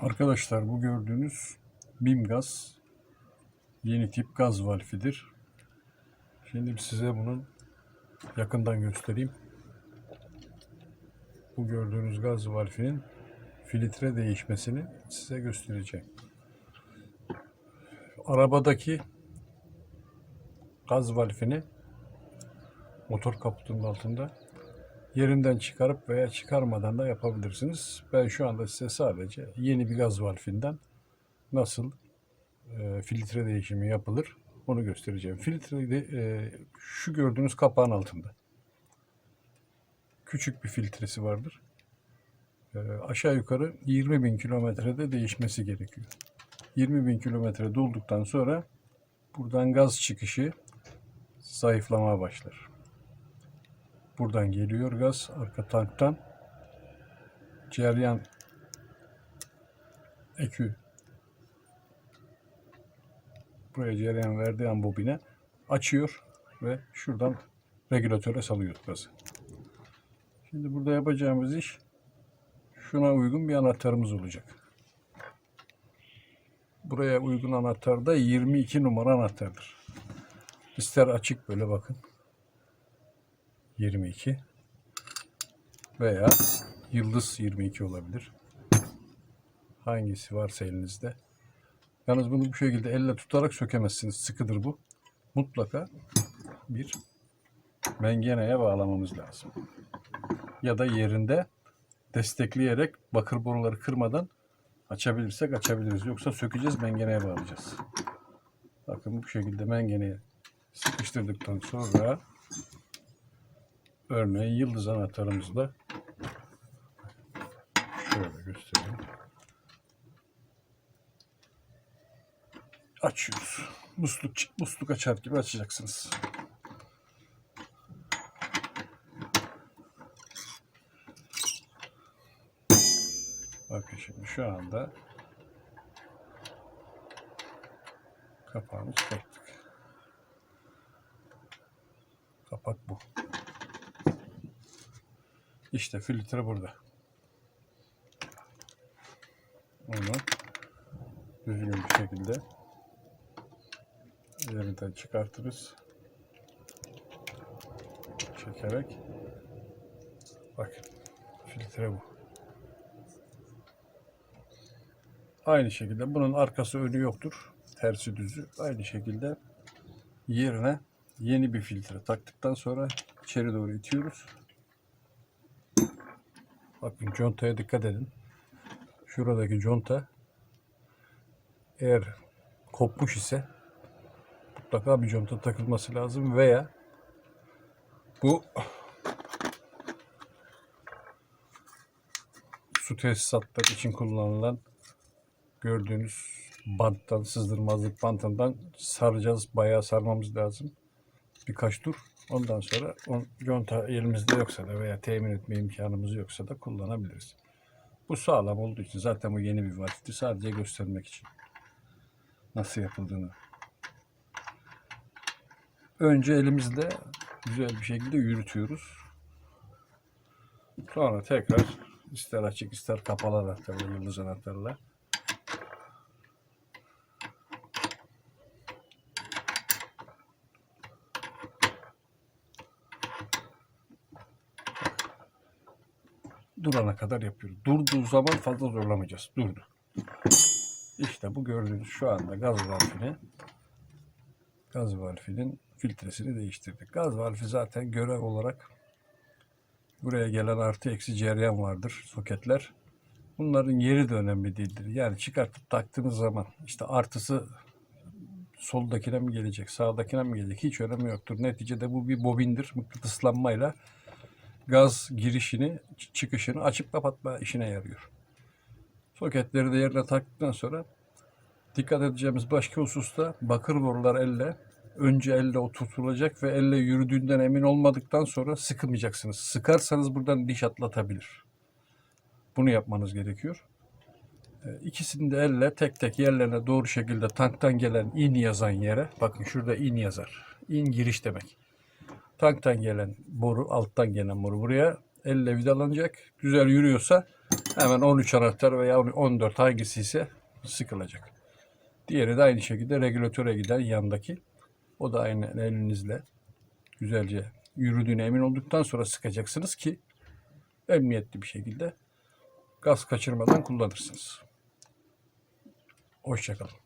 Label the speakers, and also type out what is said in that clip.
Speaker 1: Arkadaşlar bu gördüğünüz BİM gaz yeni tip gaz valfidir. Şimdi size bunun yakından göstereyim. Bu gördüğünüz gaz valfinin filtre değişmesini size göstereceğim. Arabadaki gaz valfini motor kaputunun altında yerinden çıkarıp veya çıkarmadan da yapabilirsiniz. Ben şu anda size sadece yeni bir gaz valfinden nasıl e, filtre değişimi yapılır onu göstereceğim. Filtre de, e, şu gördüğünüz kapağın altında. Küçük bir filtresi vardır. E, aşağı yukarı 20 bin kilometrede değişmesi gerekiyor. 20 bin kilometre dolduktan sonra buradan gaz çıkışı zayıflamaya başlar. Buradan geliyor gaz arka tanktan. Ceryan ekü buraya cereyan verdiği bobine açıyor ve şuradan regülatöre salıyor gazı. Şimdi burada yapacağımız iş şuna uygun bir anahtarımız olacak. Buraya uygun anahtar da 22 numara anahtardır. İster açık böyle bakın. 22 veya yıldız 22 olabilir. Hangisi varsa elinizde. Yalnız bunu bu şekilde elle tutarak sökemezsiniz. Sıkıdır bu. Mutlaka bir mengeneye bağlamamız lazım. Ya da yerinde destekleyerek bakır boruları kırmadan açabilirsek açabiliriz. Yoksa sökeceğiz mengeneye bağlayacağız. Bakın bu şekilde mengeneye sıkıştırdıktan sonra örneğin yıldız anahtarımızla şöyle göstereyim. Açıyoruz. Musluk, musluk açar gibi açacaksınız. Bakın şimdi şu anda kapağını çıkarttık. Kapak bu. İşte filtre burada. Onu düzgün bir şekilde yerinden çıkartırız. Çekerek. Bakın filtre bu. Aynı şekilde bunun arkası önü yoktur. Tersi düzü. Aynı şekilde yerine yeni bir filtre taktıktan sonra içeri doğru itiyoruz. Bakın contaya dikkat edin. Şuradaki conta eğer kopmuş ise mutlaka bir conta takılması lazım veya bu su tesisatları için kullanılan gördüğünüz banttan, sızdırmazlık bantından saracağız. Bayağı sarmamız lazım. Birkaç tur. Ondan sonra on, conta elimizde yoksa da veya temin etme imkanımız yoksa da kullanabiliriz. Bu sağlam olduğu için zaten bu yeni bir valfti. Sadece göstermek için. Nasıl yapıldığını. Önce elimizde güzel bir şekilde yürütüyoruz. Sonra tekrar ister açık ister kapalı anahtarla, yıldız anahtarla durana kadar yapıyoruz. Durduğu zaman fazla zorlamayacağız. Durdu. İşte bu gördüğünüz şu anda gaz valfini gaz valfinin filtresini değiştirdik. Gaz valfi zaten görev olarak buraya gelen artı eksi cereyan vardır soketler. Bunların yeri de önemli değildir. Yani çıkartıp taktığınız zaman işte artısı soldakine mi gelecek, sağdakine mi gelecek hiç önemi yoktur. Neticede bu bir bobindir. Mıknatıslanmayla gaz girişini, çıkışını açıp kapatma işine yarıyor. Soketleri de yerine taktıktan sonra dikkat edeceğimiz başka hususta bakır borular elle önce elle oturtulacak ve elle yürüdüğünden emin olmadıktan sonra sıkmayacaksınız. Sıkarsanız buradan diş atlatabilir. Bunu yapmanız gerekiyor. E, İkisini de elle tek tek yerlerine doğru şekilde tanktan gelen in yazan yere bakın şurada in yazar. İn giriş demek. Tanktan gelen boru, alttan gelen boru buraya elle vidalanacak. Güzel yürüyorsa Hemen 13 anahtar veya 14 hangisi ise sıkılacak. Diğeri de aynı şekilde regülatöre giden yandaki. O da aynı elinizle güzelce yürüdüğüne emin olduktan sonra sıkacaksınız ki emniyetli bir şekilde gaz kaçırmadan kullanırsınız. Hoşçakalın.